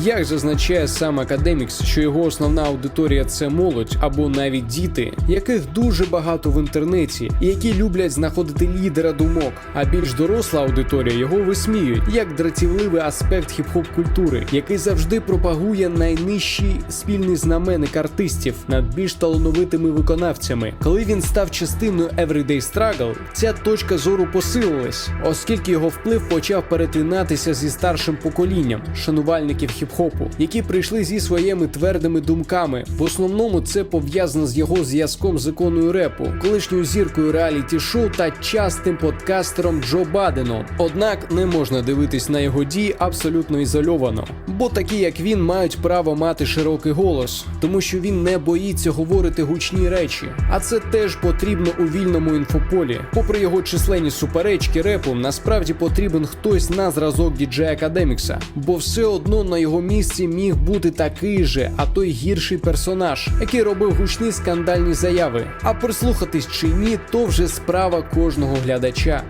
Як зазначає сам Академікс, що його основна аудиторія це молодь або навіть діти, яких дуже багато в інтернеті, і які люблять знаходити лідера думок. А більш доросла аудиторія його висміюють як дратівливий аспект хіп-хоп культури, який завжди пропагує найнижчий спільний знаменник артистів над більш талановитими виконавцями. Коли він став частиною Everyday Struggle, ця точка зору посилилась, оскільки його вплив почав перетинатися зі старшим поколінням шанувальників хіп-хопу, які прийшли зі своїми твердими думками. В основному це пов'язано з його зв'язком з іконою репу, колишньою зіркою реаліті шоу та частим подкастером Джо Баденом. Однак не можна дивитись на його дії абсолютно ізольовано, бо такі, як він, мають право мати широкий голос, тому що він не боїться говорити гучні речі. А це теж потрібно у вільному інфополі. Попри його численні суперечки репу, насправді потрібен хтось на зразок діджея Академікса, бо все одно на його місці міг бути такий же, а то й гірший персонаж, який робив гучні скандальні заяви. А прислухатись чи ні, то вже справа кожного глядача.